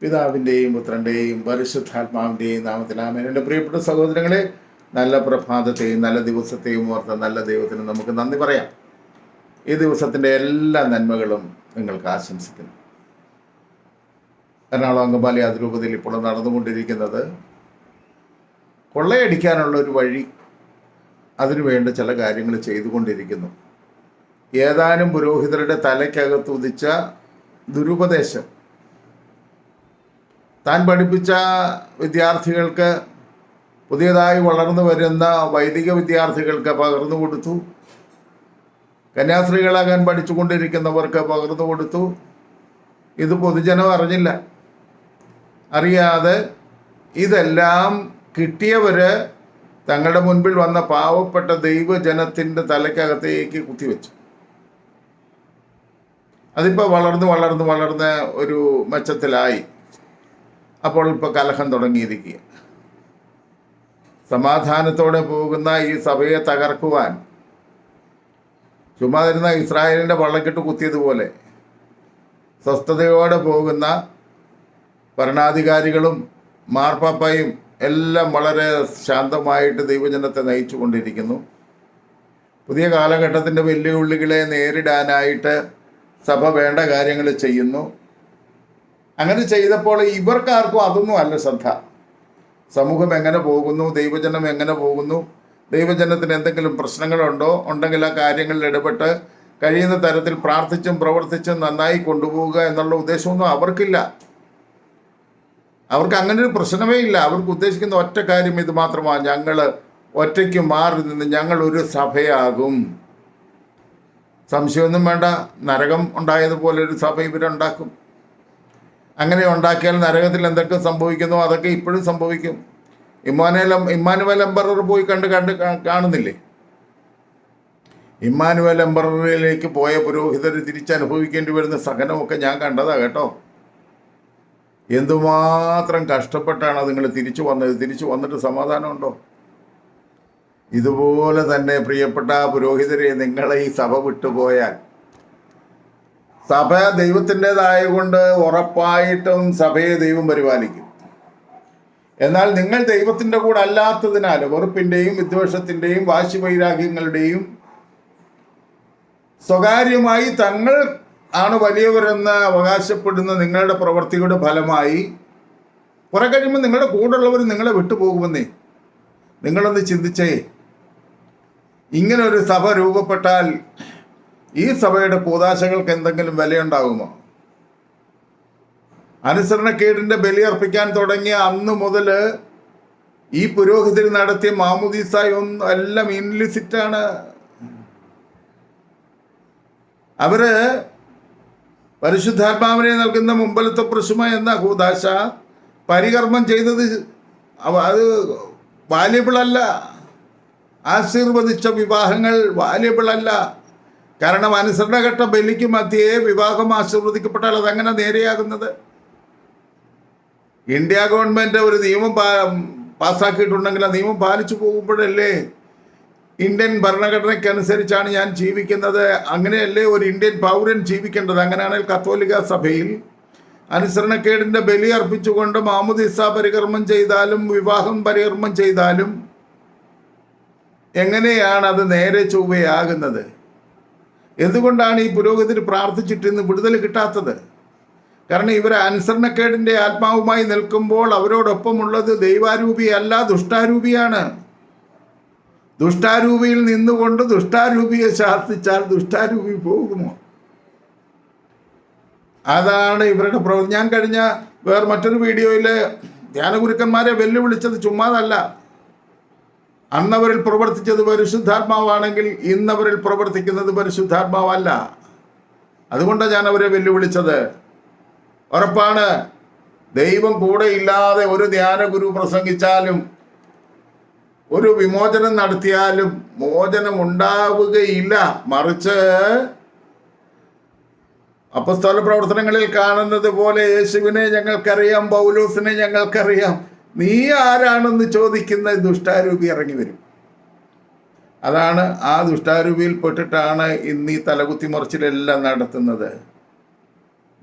പിതാവിന്റെയും പുത്രന്റെയും പരിശുദ്ധാത്മാവിന്റെയും നാമത്തിലാമേൻ എന്റെ പ്രിയപ്പെട്ട സഹോദരങ്ങളെ നല്ല പ്രഭാതത്തെയും നല്ല ദിവസത്തെയും ഓർത്ത നല്ല ദൈവത്തിന് നമുക്ക് നന്ദി പറയാം. ഈ ദിവസത്തിന്റെ എല്ലാ നന്മകളും നിങ്ങൾക്ക് ആശംസിക്കുന്നു. എറണാകുളം അങ്കമാലി അതിരൂപതയിൽ ഇപ്പോൾ നടന്നുകൊണ്ടിരിക്കുന്നത് കൊള്ളയടിക്കാനുള്ള ഒരു വഴി അതിനുവേണ്ട ചില കാര്യങ്ങൾ ചെയ്തുകൊണ്ടിരിക്കുന്നു. ഏതാനും പുരോഹിതരുടെ തലയ്ക്കകത്ത് ഉദിച്ച ദുരുപദേശം താൻ പഠിപ്പിച്ച വിദ്യാർത്ഥികൾക്ക് പുതിയതായി വളർന്നു വരുന്ന വൈദിക വിദ്യാർത്ഥികൾക്ക് പകർന്നു കൊടുത്തു. കന്യാസ്ത്രീകളാകാൻ പഠിച്ചുകൊണ്ടിരിക്കുന്നവർക്ക് പകർന്നു കൊടുത്തു. ഇത് പൊതുജനം അറിഞ്ഞില്ല. അറിയാതെ ഇതെല്ലാം കിട്ടിയവർ തങ്ങളുടെ മുൻപിൽ വന്ന പാവപ്പെട്ട ദൈവജനത്തിന്റെ തലയ്ക്കകത്തേക്ക് കുത്തിവെച്ചു. അതിപ്പോൾ വളർന്ന് വളർന്ന് വളർന്ന് ഒരു മെച്ചത്തിലായി. അപ്പോൾ ഇപ്പോൾ കലഹം തുടങ്ങിയിരിക്കുക സമാധാനത്തോടെ പോകുന്ന ഈ സഭയെ തകർക്കുവാൻ ചുമ്മാ തരുന്ന ഇസ്രായേലിന്റെ വള്ളക്കെട്ട് കുത്തിയതുപോലെ സ്വസ്ഥതയോടെ പോകുന്ന ഭരണാധികാരികളും മാർപ്പാപ്പയും എല്ലാം വളരെ ശാന്തമായിട്ട് ദൈവജനത്തെ നയിച്ചു കൊണ്ടിരിക്കുന്നു പുതിയ കാലഘട്ടത്തിന്റെ വെല്ലുവിളികളെ നേരിടാനായിട്ട് സഭ വേണ്ട കാര്യങ്ങൾ ചെയ്യുന്നു. അങ്ങനെ ചെയ്തപ്പോൾ ഇവർക്കാർക്കും അതൊന്നും അല്ല ശ്രദ്ധ. സമൂഹം എങ്ങനെ പോകുന്നു? ദൈവജനം എങ്ങനെ പോകുന്നു? ദൈവജനത്തിന് എന്തെങ്കിലും പ്രശ്നങ്ങളുണ്ടോ? ഉണ്ടെങ്കിൽ ആ കാര്യങ്ങളിൽ ഇടപെട്ട് കഴിയുന്ന തരത്തിൽ പ്രാർത്ഥിച്ചും പ്രവർത്തിച്ചും നന്നായി കൊണ്ടുപോവുക എന്നുള്ള ഉദ്ദേശമൊന്നും അവർക്കില്ല. അവർക്ക് അങ്ങനെ ഒരു പ്രശ്നമേ ഇല്ല. അവർക്ക് ഉദ്ദേശിക്കുന്ന ഒറ്റ കാര്യം ഇത് മാത്രമാണ്. ഞങ്ങൾ ഒറ്റയ്ക്ക് മാറി നിന്ന് ഞങ്ങൾ ഒരു സഭയാകും. സംശയമൊന്നും വേണ്ട. നരകം ഉണ്ടായതുപോലെ ഒരു സഭ ഇവരുണ്ടാക്കും. അങ്ങനെ ഉണ്ടാക്കിയാൽ നരകത്തിൽ എന്തൊക്കെ സംഭവിക്കുന്നു? അതൊക്കെ ഇപ്പോഴും സംഭവിക്കും. ഇമ്മാനുവൽ ഇമ്മാനുവൽ എംബറർ പോയി കണ്ട് കണ്ട് കാണുന്നില്ലേ? ഇമ്മാനുവൽ എംബററിലേക്ക് പോയ പുരോഹിതർ തിരിച്ചനുഭവിക്കേണ്ടി വരുന്ന സഹനമൊക്കെ ഞാൻ കണ്ടതാ കേട്ടോ. എന്തുമാത്രം കഷ്ടപ്പെട്ടാണ് നിങ്ങൾ തിരിച്ചു വന്നത്? തിരിച്ചു വന്നിട്ട് സമാധാനമുണ്ടോ? ഇതുപോലെ തന്നെ പ്രിയപ്പെട്ട പുരോഹിതരെ നിങ്ങളെ ഈ സഭ വിട്ടുപോയാൽ സഭ ദൈവത്തിന്റെതായതുകൊണ്ട് ഉറപ്പായിട്ടും സഭയെ ദൈവം പരിപാലിക്കും. എന്നാൽ നിങ്ങൾ ദൈവത്തിന്റെ കൂടെ അല്ലാത്തതിനാൽ വെറുപ്പിന്റെയും വിദ്വേഷത്തിന്റെയും വാശി വൈരാഗ്യങ്ങളുടെയും സ്വകാര്യമായി തങ്ങൾ ആണ് വലിയവരെന്ന് അവകാശപ്പെടുന്ന നിങ്ങളുടെ പ്രവൃത്തിയുടെ ഫലമായി കുറെ കഴിയുമ്പോൾ നിങ്ങളുടെ കൂടെയുള്ളവർ നിങ്ങളെ വിട്ടുപോകുമെന്നേ. നിങ്ങളൊന്ന് ചിന്തിച്ചേ. ഇങ്ങനെ ഒരു സഭ രൂപപ്പെട്ടാൽ ഈ സഭയുടെ കൂതാശകൾക്ക് എന്തെങ്കിലും വിലയുണ്ടാകുമോ? അനുസരണക്കേടിന്റെ ബലിയർപ്പിക്കാൻ തുടങ്ങിയ അന്ന് മുതൽ ഈ പുരോഹിതർ നടത്തിയ മാമുദീസായി ഒന്നും എല്ലാം ഇൻലിസിറ്റാണ് അവർ പരിശുദ്ധാത്മാവിനെ നൽകുന്ന മുമ്പലത്തെ പ്രശുമ എന്ന കൂതാശ? പരികർമ്മം ചെയ്തത് അത് വാല്യബിൾ അല്ല. ആശീർവദിച്ച വിവാഹങ്ങൾ വാല്യബിൾ അല്ല. കാരണം അനുസരണഘട്ട ബലിക്ക് മധ്യേ വിവാഹം ആശീർവദിക്കപ്പെട്ടാൽ അതങ്ങനെ നേരെയാകുന്നത്. ഇന്ത്യ ഗവൺമെന്റ് ഒരു നിയമം പാസ്സാക്കിയിട്ടുണ്ടെങ്കിൽ ആ നിയമം പാലിച്ചു പോകുമ്പോഴല്ലേ ഇന്ത്യൻ ഭരണഘടനയ്ക്കനുസരിച്ചാണ് ഞാൻ ജീവിക്കുന്നത്. അങ്ങനെയല്ലേ ഒരു ഇന്ത്യൻ പൗരൻ ജീവിക്കേണ്ടത്? അങ്ങനെയാണെങ്കിൽ കത്തോലിക്ക സഭയിൽ അനുസരണക്കേടിന്റെ ബലി അർപ്പിച്ചുകൊണ്ട് മാമുദിസ പരികർമ്മം ചെയ്താലും വിവാഹം പരികർമ്മം ചെയ്താലും എങ്ങനെയാണ് അത് നേരെ ചൊവ്വയാകുന്നത്? എന്തുകൊണ്ടാണ് ഈ പുരോഗതി പ്രാർത്ഥിച്ചിട്ട് ഇന്ന് വിടുതൽ കിട്ടാത്തത്? കാരണം ഇവർ അനുസരണക്കേടിന്റെ ആത്മാവുമായി നിൽക്കുമ്പോൾ അവരോടൊപ്പമുള്ളത് ദൈവാരൂപിയല്ല ദുഷ്ടാരൂപിയാണ്. ദുഷ്ടാരൂപിയിൽ നിന്നുകൊണ്ട് ദുഷ്ടാരൂപിയെ ശാസിച്ചാൽ ദുഷ്ടാരൂപി പോകുമോ? അതാണ് ഇവരുടെ പ്രവൃത്തി ഞാൻ കഴിഞ്ഞ വേറെ മറ്റൊരു വീഡിയോയിൽ ധ്യാനഗുരുക്കന്മാരെ വെല്ലുവിളിച്ചത് ചുമ്മാതല്ല. അന്നവരിൽ പ്രവർത്തിച്ചത് പരിശുദ്ധാത്മാവാണെങ്കിൽ ഇന്നവരിൽ പ്രവർത്തിക്കുന്നത് പരിശുദ്ധാത്മാവല്ല. അതുകൊണ്ടാണ് ഞാൻ അവരെ വെല്ലുവിളിച്ചത്. ഉറപ്പാണ്. ദൈവം കൂടെ ഇല്ലാതെ ഒരു ധ്യാനഗുരു പ്രസംഗിച്ചാലും ഒരു വിമോചനം നടത്തിയാലും മോചനം ഉണ്ടാവുകയില്ല. മറിച്ച് അപ്പസ്തോല പ്രവർത്തനങ്ങളിൽ കാണുന്നത് പോലെ യേശുവിനെ ഞങ്ങൾക്കറിയാം പൗലോസിനെ ഞങ്ങൾക്കറിയാം. നീ ആരാണെന്ന് ചോദിക്കുന്ന ദുഷ്ടാരൂപി ഇറങ്ങി വരും. അതാണ് ആ ദുഷ്ടാരൂപിയിൽ പെട്ടിട്ടാണ് ഇന്ന് ഈ തലകുത്തി മുറിച്ചിലെല്ലാം നടത്തുന്നത്.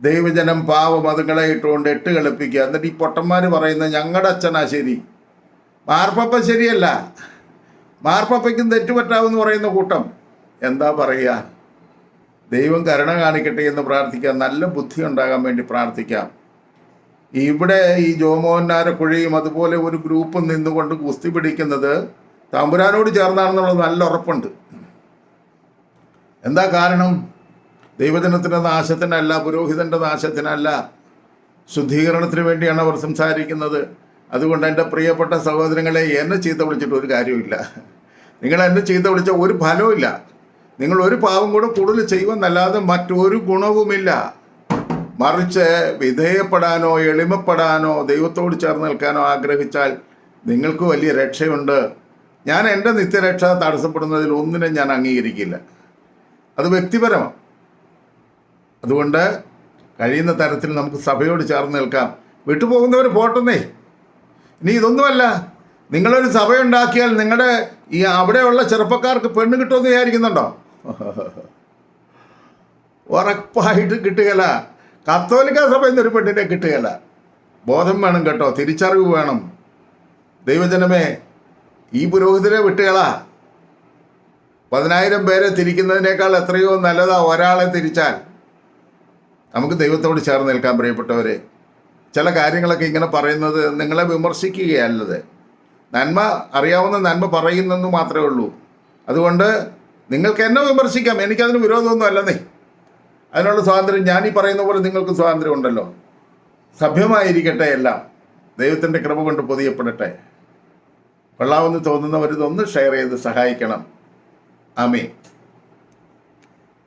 ദൈവജനം പാവം അതുങ്ങളെ ഇട്ടുകൊണ്ട് എട്ട് കളിപ്പിക്കുക. എന്നിട്ട് ഈ പൊട്ടന്മാർ പറയുന്നത് ഞങ്ങളുടെ അച്ഛനാ ശരി. മാർപ്പപ്പ ശരിയല്ല. മാർപ്പപ്പയ്ക്കും തെറ്റുപറ്റാവെന്ന് പറയുന്ന കൂട്ടം. എന്താ പറയുക? ദൈവം കരുണ കാണിക്കട്ടെ എന്ന് പ്രാർത്ഥിക്കാം. നല്ല ബുദ്ധി ഉണ്ടാകാൻ വേണ്ടി പ്രാർത്ഥിക്കാം. ഇവിടെ ഈ ജോമോഹനാരക്കുഴയും അതുപോലെ ഒരു ഗ്രൂപ്പ് നിന്നുകൊണ്ട് കുസ്തി പിടിക്കുന്നത് തമ്പുരാനോട് ചേർന്നാണെന്നുള്ളത് നല്ല ഉറപ്പുണ്ട്. എന്താ കാരണം? ദൈവജനത്തിന്റെ നാശത്തിനല്ല പുരോഹിതന്റെ നാശത്തിനല്ല ശുദ്ധീകരണത്തിന് വേണ്ടിയാണ് അവർ സംസാരിക്കുന്നത്. അതുകൊണ്ട് എന്റെ പ്രിയപ്പെട്ട സഹോദരങ്ങളെ എന്നെ ചീത്ത വിളിച്ചിട്ട് ഒരു കാര്യമില്ല നിങ്ങൾ എന്നെ ചീത്ത വിളിച്ച ഒരു ഫലവുമില്ല. നിങ്ങൾ ഒരു പാവം കൂടെ കൂടുതൽ ചെയ്യുമെന്നല്ലാതെ മറ്റൊരു ഗുണവുമില്ല. മറിച്ച് വിധേയപ്പെടാനോ എളിമപ്പെടാനോ ദൈവത്തോട് ചേർന്ന് നിൽക്കാനോ ആഗ്രഹിച്ചാൽ നിങ്ങൾക്ക് വലിയ രക്ഷയുണ്ട്. ഞാൻ എന്റെ നിത്യരക്ഷ തടസ്സപ്പെടുന്നതിൽ ഒന്നിനും ഞാൻ അംഗീകരിക്കില്ല. അത് വ്യക്തിപരമാണ്. അതുകൊണ്ട് കഴിയുന്ന തരത്തിൽ നമുക്ക് സഭയോട് ചേർന്ന് നിൽക്കാം. വിട്ടുപോകുന്നവർ പോട്ടെന്നേ. ഇനി ഇതൊന്നുമല്ല. നിങ്ങളൊരു സഭയുണ്ടാക്കിയാൽ നിങ്ങളുടെ ഈ അവിടെയുള്ള ചെറുപ്പക്കാർക്ക് പെണ്ണ് കിട്ടുമെന്ന് വിചാരിക്കുന്നുണ്ടോ? ഉറപ്പായിട്ട് കിട്ടുകയില്ല. കത്തോലിക്ക സഭയിൽ നിന്ന് ഒരു പെണ്ണിനെ കിട്ടുകയില്ല. ബോധം വേണം കേട്ടോ തിരിച്ചറിവ് വേണം. ദൈവജനമേ ഈ പുരോഹിതരെ വിട്ടുകളാ. പതിനായിരം പേരെ തിരിക്കുന്നതിനേക്കാൾ എത്രയോ നല്ലതാ ഒരാളെ തിരിച്ചാൽ. നമുക്ക് ദൈവത്തോട് ചേർന്ന് നിൽക്കാൻ പ്രിയപ്പെട്ടവരെ. ചില കാര്യങ്ങളൊക്കെ ഇങ്ങനെ പറയുന്നത് നിങ്ങളെ വിമർശിക്കുകയല്ലത്. നന്മ അറിയാവുന്ന നന്മ പറയുന്നെന്ന് മാത്രമേ ഉള്ളൂ. അതുകൊണ്ട് നിങ്ങൾക്ക് എന്നെ വിമർശിക്കാം. എനിക്കതിന് വിരോധമൊന്നും അല്ലെന്നേ അതിനുള്ള സ്വാതന്ത്ര്യം ഞാൻ ഈ പറയുന്ന പോലെ നിങ്ങൾക്ക് സ്വാതന്ത്ര്യം ഉണ്ടല്ലോ. സഭ്യമായിരിക്കട്ടെ എല്ലാം. ദൈവത്തിന്റെ കൃപ കൊണ്ട് പൊതിയപ്പെടട്ടെ. കൊള്ളാമെന്ന് തോന്നുന്നവർ ഇതൊന്ന് ഷെയർ ചെയ്ത് സഹായിക്കണം. ആമേ